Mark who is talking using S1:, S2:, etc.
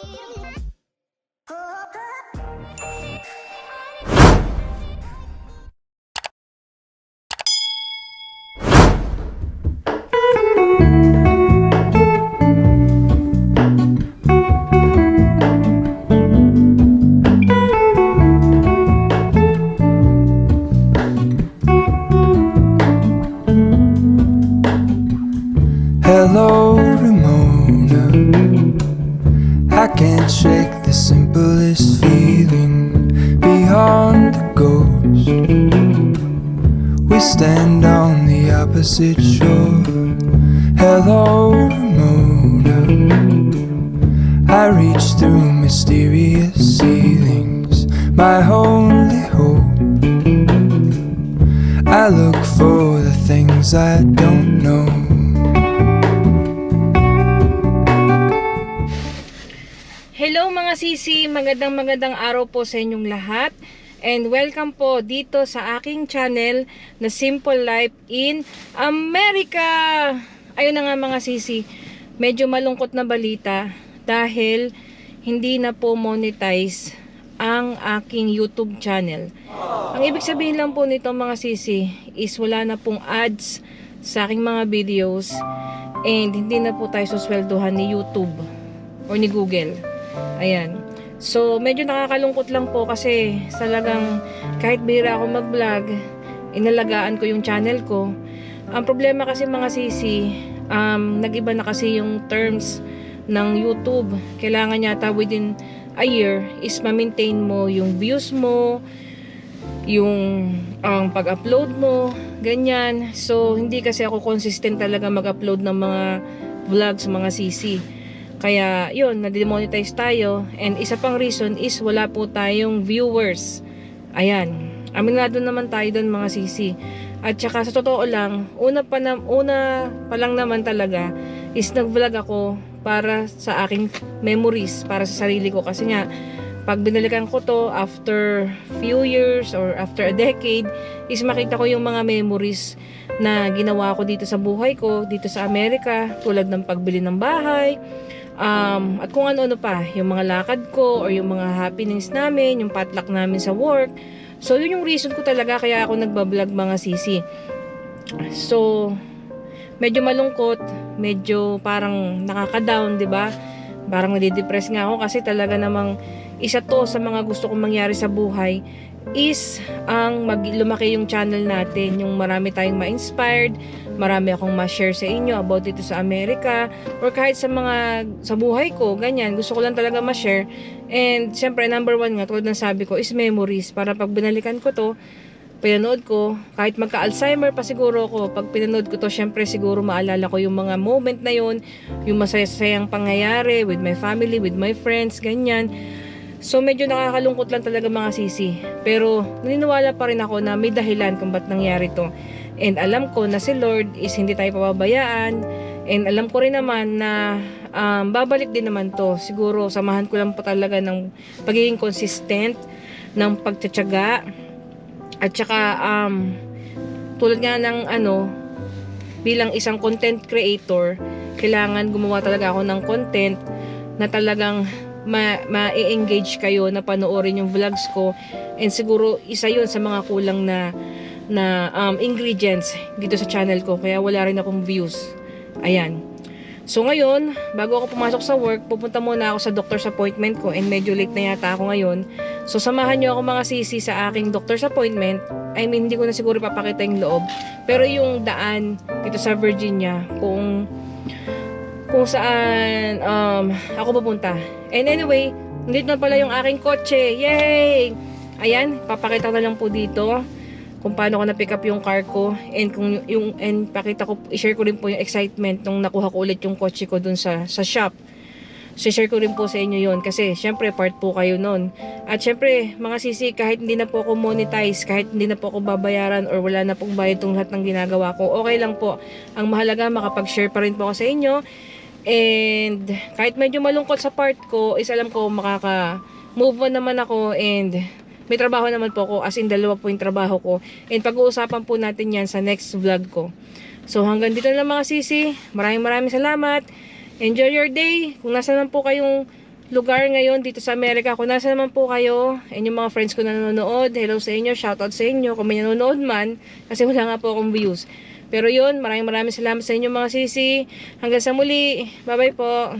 S1: Hello, shake the simplest feeling beyond the ghost. We stand on the opposite shore. Hello, Ramona. I reach through mysterious ceilings, my only hope. I look for the things I don't know.
S2: Hello mga sisi, magandang magandang araw po sa inyong lahat. And welcome po dito sa aking channel na Simple Life in America. Ayun na nga mga sisi, medyo malungkot na balita dahil hindi na po monetize ang aking YouTube channel. Ang ibig sabihin lang po nito mga sisi is wala na pong ads sa aking mga videos and hindi na po tayo susweldohan ni YouTube or ni Google. Ayan. So, medyo nakakalungkot lang po kasi talagang kahit bira ako mag-vlog, inalagaan ko yung channel ko. Ang problema kasi mga sisi, um, nag-iba na kasi yung terms ng YouTube. Kailangan yata within a year is ma-maintain mo yung views mo, yung ang pag-upload mo, ganyan. So, hindi kasi ako consistent talaga mag-upload ng mga vlogs, mga CC. Kaya, yun, na-demonetize tayo. And isa pang reason is wala po tayong viewers. Ayan. Aminado naman tayo doon mga CC. At saka sa totoo lang, una pa, na, una pa lang naman talaga is nag-vlog ako para sa aking memories, para sa sarili ko. Kasi nga, pag binalikan ko to after few years or after a decade, is makita ko yung mga memories na ginawa ko dito sa buhay ko, dito sa Amerika, tulad ng pagbili ng bahay, um, at kung ano-ano pa, yung mga lakad ko or yung mga happenings namin, yung potluck namin sa work. So, yun yung reason ko talaga kaya ako nagbablog mga sisi. So, medyo malungkot, medyo parang nakaka-down, 'di ba? Parang nadidepress nga ako kasi talaga namang isa to sa mga gusto kong mangyari sa buhay is ang mag lumaki yung channel natin, yung marami tayong ma-inspired, marami akong ma-share sa inyo about dito sa Amerika or kahit sa mga sa buhay ko, ganyan. Gusto ko lang talaga ma-share. And syempre number one nga tulad ng sabi ko is memories para pag binalikan ko to, pinanood ko, kahit magka-Alzheimer pa siguro ako, pag pinanood ko to, syempre siguro maalala ko yung mga moment na yun, yung masaya-sayang pangyayari with my family, with my friends, ganyan. So medyo nakakalungkot lang talaga mga sisi. Pero naniniwala pa rin ako na may dahilan kung ba't nangyari to. And alam ko na si Lord is hindi tayo pababayaan. And alam ko rin naman na um, babalik din naman to. Siguro samahan ko lang po talaga ng pagiging consistent, ng pagtsatsaga. At saka um, tulad nga ng ano, bilang isang content creator, kailangan gumawa talaga ako ng content na talagang ma- ma-engage kayo na panoorin yung vlogs ko. And siguro isa yun sa mga kulang na na um, ingredients dito sa channel ko. Kaya wala rin akong views. Ayan. So ngayon bago ako pumasok sa work pupunta muna ako sa doctor's appointment ko. And medyo late na yata ako ngayon. So samahan nyo ako mga sisi sa aking doctor's appointment. I mean hindi ko na siguro papakita yung loob. Pero yung daan dito sa Virginia kung kung saan um, ako pupunta. And anyway, nandito na pala yung aking kotse. Yay! Ayan, papakita na lang po dito kung paano ko na-pick up yung car ko and kung yung and pakita ko i-share ko rin po yung excitement nung nakuha ko ulit yung kotse ko dun sa sa shop. So, share ko rin po sa inyo yon kasi syempre part po kayo nun. At syempre, mga sisi, kahit hindi na po ako monetize, kahit hindi na po ako babayaran or wala na pong bayad tong lahat ng ginagawa ko, okay lang po. Ang mahalaga, makapag-share pa rin po ako sa inyo. And kahit medyo malungkot sa part ko, is alam ko makaka move on naman ako and may trabaho naman po ako as in dalawa po yung trabaho ko. And pag-uusapan po natin yan sa next vlog ko. So hanggang dito na lang mga sisi. Maraming maraming salamat. Enjoy your day. Kung nasa naman po kayong lugar ngayon dito sa Amerika, kung nasa naman po kayo and yung mga friends ko na nanonood, hello sa inyo, shoutout sa inyo kung may nanonood man kasi wala nga po akong views. Pero yun, maraming maraming salamat sa inyo mga sisi. Hanggang sa muli. Bye-bye po.